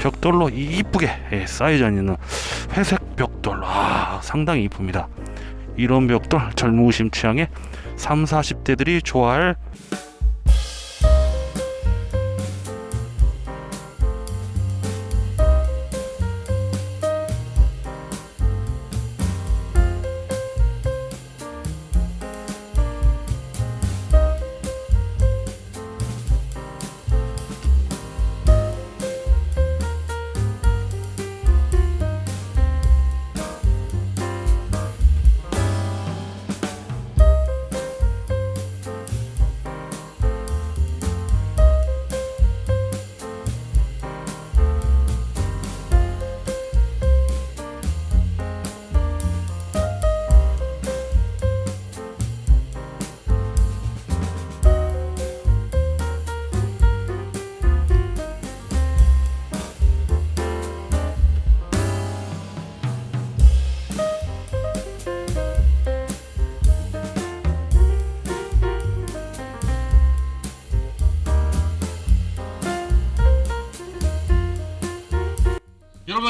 벽돌로 이쁘게 예, 쌓여져 있는 회색 벽돌. 아 상당히 이쁩니다. 이런 벽돌 젊으심 취향의 3, 40대들이 좋아할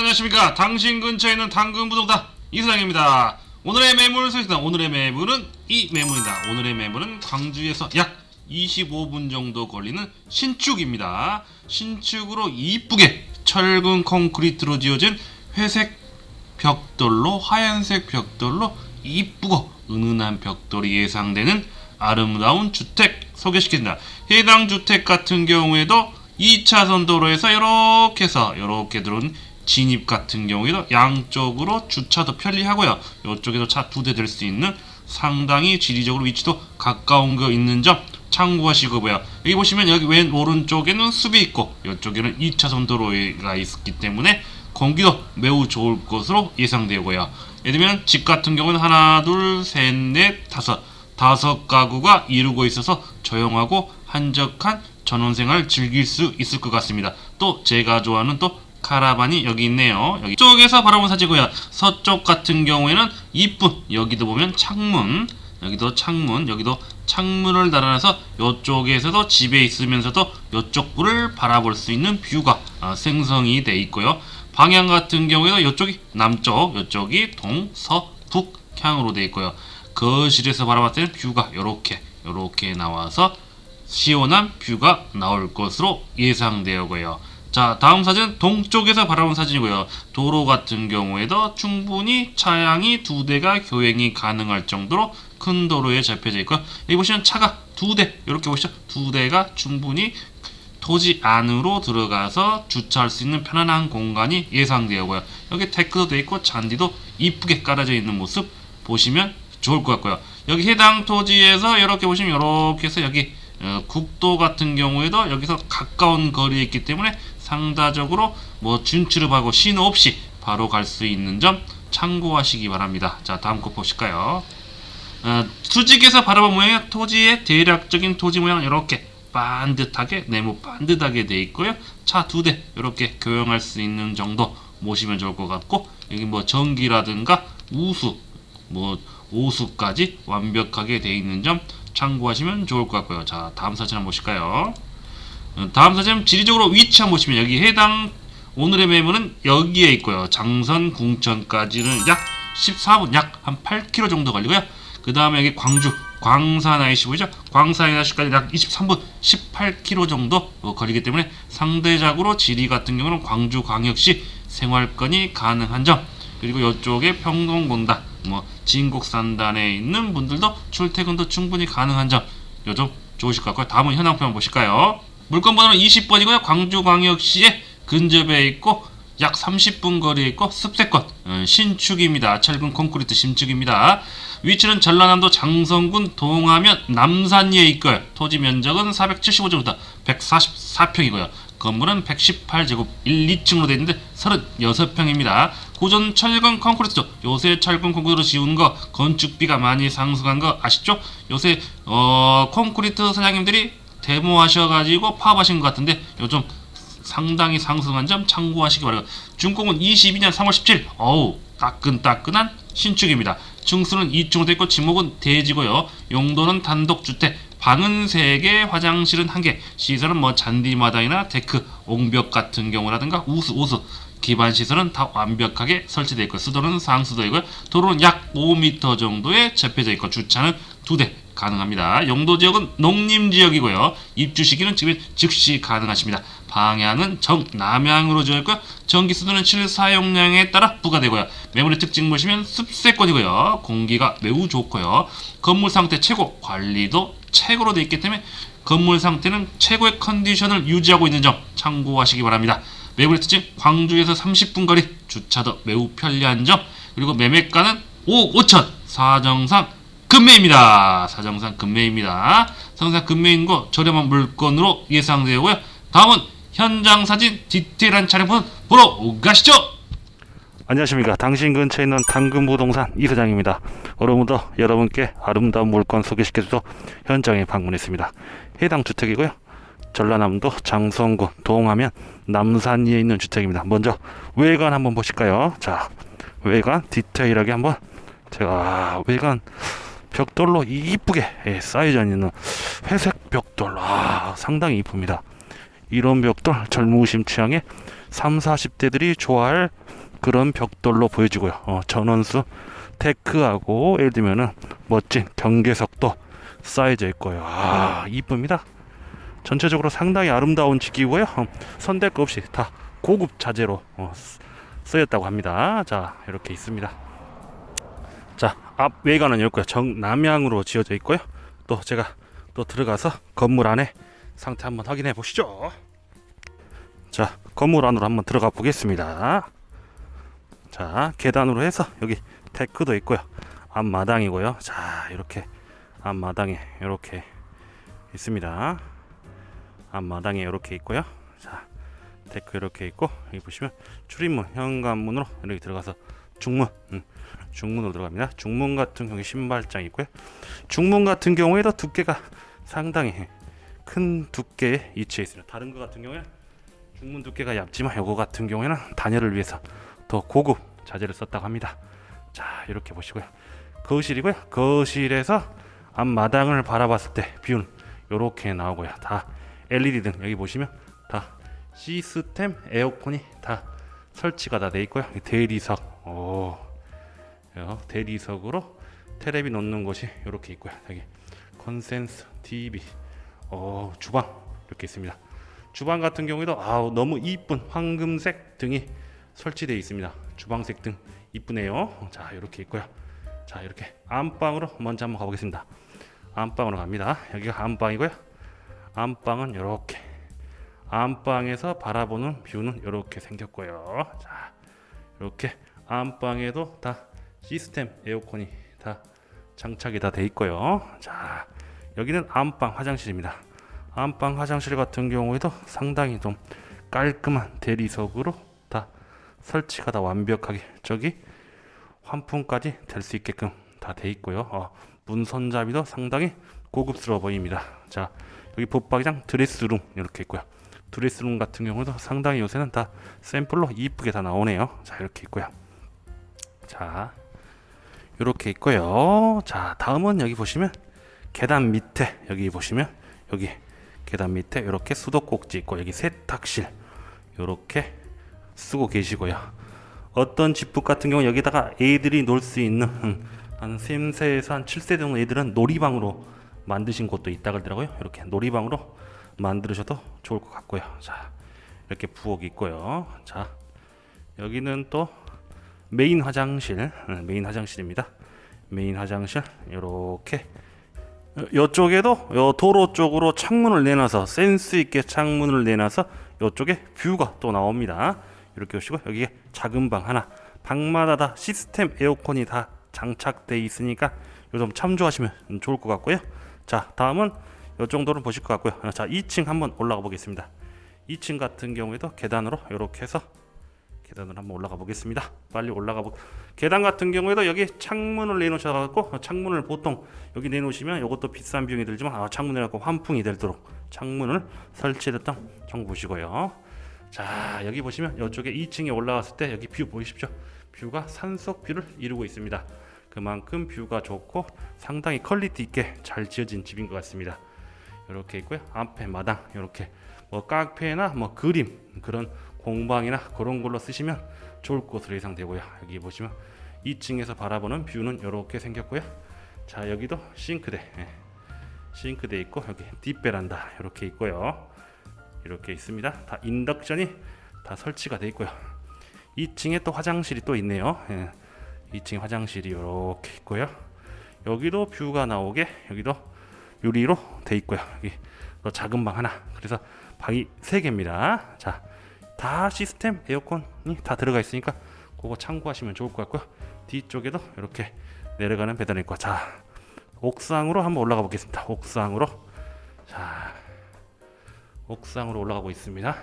안녕하십니까. 당신 근처에 있는 당근 부동산 이사장입니다. 오늘의 매물 소개입니다. 오늘의 매물은 이 매물입니다. 오늘의 매물은 광주에서 약 25분 정도 걸리는 신축입니다. 신축으로 이쁘게 철근 콘크리트로 지어진 회색 벽돌로 하얀색 벽돌로 이쁘고 은은한 벽돌이 예상되는 아름다운 주택 소개시킨다. 해당 주택 같은 경우에도 2차선 도로에서 이렇게 해서 이렇게 들어온 진입 같은 경우에도 양쪽으로 주차도 편리하고요. 이쪽에도 차 두 대 될 수 있는 상당히 지리적으로 위치도 가까운 거 있는 점 참고하시고요. 여기 보시면 여기 왼 오른쪽에는 숲이 있고 이쪽에는 2차선 도로가 있기 때문에 공기도 매우 좋을 것으로 예상되고요. 예를 들면 집 같은 경우는 하나, 둘, 셋, 넷, 다섯 다섯 가구가 이루고 있어서 조용하고 한적한 전원생활 즐길 수 있을 것 같습니다. 또 제가 좋아하는 또 카라반이 여기 있네요. 여기 쪽에서 바라본 사진이고요. 서쪽 같은 경우에는 이쁜 여기도 보면 창문, 여기도 창문, 여기도 창문을 달아놔서 이쪽에서도 집에 있으면서도 이쪽 불을 바라볼 수 있는 뷰가 아, 생성이 돼 있고요. 방향 같은 경우에도 이쪽이 남쪽, 이쪽이 동, 서, 북 향으로 돼 있고요. 거실에서 바라봤을 때는 뷰가 이렇게 이렇게 나와서 시원한 뷰가 나올 것으로 예상되고요. 자, 다음 사진 동쪽에서 바라본 사진이고요. 도로 같은 경우에도 충분히 차량이 두 대가 교행이 가능할 정도로 큰 도로에 잡혀져 있고요. 여기 보시면 차가 두 대, 이렇게 보시죠. 두 대가 충분히 토지 안으로 들어가서 주차할 수 있는 편안한 공간이 예상되고요. 여기 데크도 돼 있고 잔디도 이쁘게 깔아져 있는 모습 보시면 좋을 것 같고요. 여기 해당 토지에서 이렇게 보시면 이렇게 해서 여기 어, 국도 같은 경우에도 여기서 가까운 거리에 있기 때문에 상다적으로 뭐 준출입하고 신호 없이 바로 갈 수 있는 점 참고하시기 바랍니다. 자 다음 거 보실까요? 어, 수직에서 바라본 모양의 토지의 대략적인 토지 모양 이렇게 반듯하게 네모 반듯하게 돼 있고요. 차 두 대 이렇게 교용할 수 있는 정도 모시면 좋을 것 같고 여기 뭐 전기라든가 우수 뭐 오수까지 완벽하게 돼 있는 점 참고하시면 좋을 것 같고요. 자 다음 사진 한번 보실까요? 어, 다음 사진 지리적으로 위치 한번 보시면 여기 해당 오늘의 매물은 여기에 있고요. 장선 궁천까지는 약 14분 약 한 8km 정도 걸리고요. 그 다음에 여기 광주 광산 IC 보이죠? 광산 IC까지 약 23분 18km 정도 어, 걸리기 때문에 상대적으로 지리 같은 경우는 광주 광역시 생활권이 가능한 점 그리고 이쪽에 평동공단 뭐 진곡산단에 있는 분들도 출퇴근도 충분히 가능한 점 요즘 좋으실 것 같고요. 다음은 현황표 한번 보실까요? 물건 번호는 20번이고요. 광주광역시에 근접해 있고 약 30분 거리에 있고 습세권 어, 신축입니다. 철근 콘크리트 신축입니다. 위치는 전라남도 장성군 동하면 남산리에 있고요. 토지 면적은 475제곱미터 144평이고요. 건물은 118제곱 1, 2층으로 되어 있는데 36평입니다. 고전 철근 콘크리트죠. 요새 철근 콘크리트로 지은 거 건축비가 많이 상승한 거 아시죠? 요새 어, 콘크리트 사장님들이 데모 하셔가지고 파업하신 것 같은데 요즘 상당히 상승한 점 참고하시기 바랍니다. 준공은 22년 3월 17일. 어우 따끈따끈한 신축입니다. 층수는 2층으로 되어 있고 지목은 대지고요. 용도는 단독주택. 방은 3개, 화장실은 1개, 시설은 뭐 잔디마당이나 데크, 옹벽 같은 경우라든가 우수 우수 기반 시설은 다 완벽하게 설치되어 있고 수도는 상수도이고요. 도로는 약 5m 정도에 접혀져 있고 주차는 두대 가능합니다. 용도 지역은 농림 지역이고요. 입주 시기는 즉시 가능하십니다. 방향은 정남향으로 지어 있고요. 전기 수도는 실 사용량에 따라 부과되고요. 매물의 특징 보시면 습세권이고요. 공기가 매우 좋고요. 건물 상태 최고, 관리도 최고로 되어 있기 때문에 건물 상태는 최고의 컨디션을 유지하고 있는 점 참고하시기 바랍니다. 매물의 특징 광주에서 30분 거리 주차도 매우 편리한 점 그리고 매매가는 5억 5천 사정상 금매입니다. 사정상 금매입니다. 사정상 금매인 거 저렴한 물건으로 예상되고요. 다음은 현장 사진 디테일한 촬영본 보러 가시죠. 안녕하십니까. 당신 근처에 있는 당근부동산 이 사장입니다. 오늘부터 여러분께 아름다운 물건 소개시켜주러 현장에 방문했습니다. 해당 주택이고요. 전라남도 장성군 동하면 남산리에 있는 주택입니다. 먼저 외관 한번 보실까요? 자, 외관 디테일하게 한번 제가 외관 벽돌로 이쁘게 예, 쌓여져 있는 회색 벽돌 아 상당히 이쁩니다. 이런 벽돌 젊으심 취향의 3, 40대들이 좋아할 그런 벽돌로 보여지고요. 어, 전원수 테크하고 예를 들면은 멋진 경계석도 쌓여져 있고요. 아 이쁩니다. 전체적으로 상당히 아름다운 집기고요. 어, 거 없이 다 고급 자재로 어, 쓰- 쓰였다고 합니다. 자 이렇게 있습니다. 자앞 외관은 이렇고요. 정남향으로 지어져 있고요. 또 제가 또 들어가서 건물 안에 상태 한번 확인해 보시죠. 자 건물 안으로 한번 들어가 보겠습니다. 자 계단으로 해서 여기 테크도 있고요 앞마당이고요 자 이렇게 앞마당에 이렇게 있습니다 앞마당에 이렇게 있고요 자 테크 이렇게 있고 여기 보시면 출입문 현관문으로 이렇게 들어가서 중문 음, 중문으로 들어갑니다 중문 같은 경우에 신발장 있고요 중문 같은 경우에도 두께가 상당히 큰 두께에 위치해 있습니다 다른 거 같은 경우에 중문 두께가 얇지만 요거 같은 경우에는 단열을 위해서 더 고급 자재를 썼다고 합니다. 자 이렇게 보시고요. 거실이고요. 거실에서 앞마당을 바라봤을 때 뷰는 이렇게 나오고요. 다 LED 등 여기 보시면 다 시스템 에어컨이 다 설치가 다 돼 있고요. 이 대리석, 오, 요 대리석으로 테레비 놓는 곳이 이렇게 있고요. 여기 컨센스 TV, 오, 주방 이렇게 있습니다. 주방 같은 경우에도 아우 너무 이쁜 황금색 등이 설치되어 있습니다. 주방색 등 이쁘네요. 자 이렇게 있고요. 자 이렇게 안방으로 먼저 한번 가보겠습니다. 안방으로 갑니다. 여기가 안방이고요. 안방은 이렇게 안방에서 바라보는 뷰는 이렇게 생겼고요. 자 이렇게 안방에도 다 시스템 에어컨이 다 장착이 다 돼 있고요. 자 여기는 안방 화장실입니다. 안방 화장실 같은 경우에도 상당히 좀 깔끔한 대리석으로 다 설치가 다 완벽하게 저기 환풍까지 될 수 있게끔 다 돼 있고요. 어, 문 손잡이도 상당히 고급스러워 보입니다. 자 여기 붙박이장 드레스룸 이렇게 있고요. 드레스룸 같은 경우도 상당히 요새는 다 샘플로 이쁘게 다 나오네요. 자 이렇게 있고요. 자 이렇게 있고요. 자 다음은 여기 보시면 계단 밑에 여기 보시면 여기 계단 밑에 이렇게 수도꼭지 있고 여기 세탁실 이렇게 쓰고 계시고요. 어떤 집북 같은 경우 여기다가 애들이 놀 수 있는 음, 한 3세에서 한 7세 정도 애들은 놀이방으로 만드신 곳도 있다 그러더라고요. 이렇게 놀이방으로 만들으셔도 좋을 것 같고요. 자, 이렇게 부엌이 있고요. 자, 여기는 또 메인 화장실, 음, 메인 화장실입니다. 메인 화장실 이렇게 이쪽에도 요 도로 쪽으로 창문을 내놔서 센스 있게 창문을 내놔서 이쪽에 뷰가 또 나옵니다. 이렇게 보시고 여기에 작은 방 하나, 방마다 다 시스템 에어컨이 다 장착돼 있으니까 요점 참조하시면 좋을 것 같고요. 자, 다음은 요 정도는 보실 것 같고요. 자, 2층 한번 올라가 보겠습니다. 2층 같은 경우에도 계단으로 이렇게 해서 계단을 한번 올라가 보겠습니다. 빨리 올라가 보. 계단 같은 경우에도 여기 창문을 내놓으셔 갖고 창문을 보통 여기 내놓으시면 이것도 비싼 비용이 들지만 아, 창문을 갖고 환풍이 되도록 창문을 설치했던 정 보시고요. 자 여기 보시면 이쪽에 2층에 올라갔을 때 여기 뷰 보이십시오. 뷰가 산속 뷰를 이루고 있습니다. 그만큼 뷰가 좋고 상당히 퀄리티 있게 잘 지어진 집인 것 같습니다. 이렇게 있고요. 앞에 마당 이렇게 뭐 카페나 뭐 그림 그런 공방이나 그런 걸로 쓰시면 좋을 것으로 예상되고요. 여기 보시면 2층에서 바라보는 뷰는 이렇게 생겼고요. 자 여기도 싱크대, 예. 싱크대 있고 여기 뒷베란다 이렇게 있고요. 이렇게 있습니다. 다 인덕션이 다 설치가 돼 있고요. 2층에 또 화장실이 또 있네요. 예. 2층 화장실이 이렇게 있고요. 여기도 뷰가 나오게 여기도 유리로 돼 있고요. 여기 또 작은 방 하나. 그래서 방이 세 개입니다. 자, 다 시스템 에어컨이 다 들어가 있으니까 그거 참고하시면 좋을 것 같고요. 뒤쪽에도 이렇게 내려가는 있고 자 옥상으로 한번 올라가 보겠습니다. 옥상으로 자 옥상으로 올라가고 있습니다.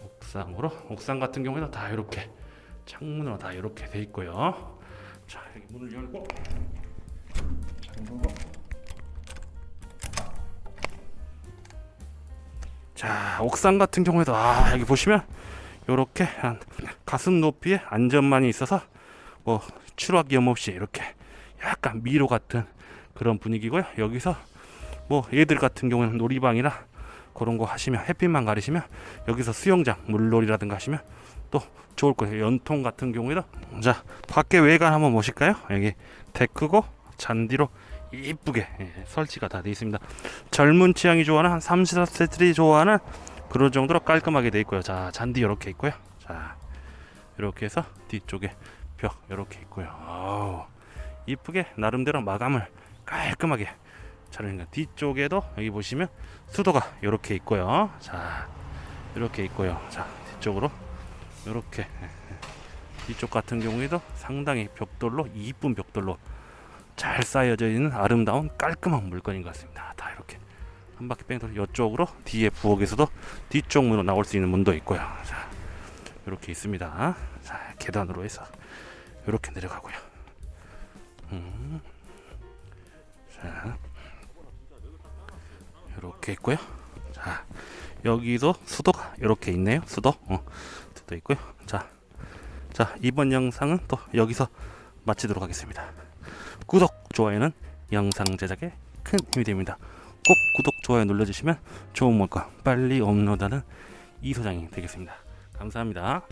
옥상으로 옥상 같은 경우에는 다 이렇게 창문으로 다 이렇게 돼 있고요. 자 여기 문을 열고 잠그고 자 옥상 같은 경우에도 아 여기 보시면 이렇게 한 가슴 높이에 안전만이 있어서 뭐 추락 위험 없이 이렇게 약간 미로 같은 그런 분위기고요. 여기서 뭐 얘들 같은 경우는 놀이방이나 그런 거 하시면 햇빛만 가리시면 여기서 수영장 물놀이라든가 하시면 또 좋을 거예요. 연통 같은 경우에도 자 밖에 외관 한번 보실까요? 여기 데크고 잔디로 이쁘게 예, 설치가 다 되어 있습니다. 젊은 취향이 좋아하는 한 30세들이 좋아하는 그런 정도로 깔끔하게 되어 있고요. 자 잔디 이렇게 있고요. 자 이렇게 해서 뒤쪽에 벽 이렇게 있고요. 아우, 이쁘게 나름대로 마감을 깔끔하게 잘해니까 뒤쪽에도 여기 보시면 수도가 이렇게 있고요. 자 이렇게 있고요. 자 뒤쪽으로 이렇게 뒤쪽 같은 경우에도 상당히 벽돌로 이쁜 벽돌로 잘 쌓여져 있는 아름다운 깔끔한 물건인 것 같습니다. 다 이렇게 한 바퀴 뺑돌 이쪽으로 뒤에 부엌에서도 뒤쪽 문으로 나올 수 있는 문도 있고요. 자 이렇게 있습니다. 자 계단으로 해서 이렇게 내려가고요. 음. 자 이렇게 있고요. 자 여기도 수도가 이렇게 있네요. 수도 어, 수도 있고요. 자, 자 이번 영상은 또 여기서 마치도록 하겠습니다. 구독, 좋아요는 영상 제작에 큰 힘이 됩니다. 꼭 구독, 좋아요 눌러주시면 좋은 물건 빨리 업로드하는 이 소장이 되겠습니다. 감사합니다.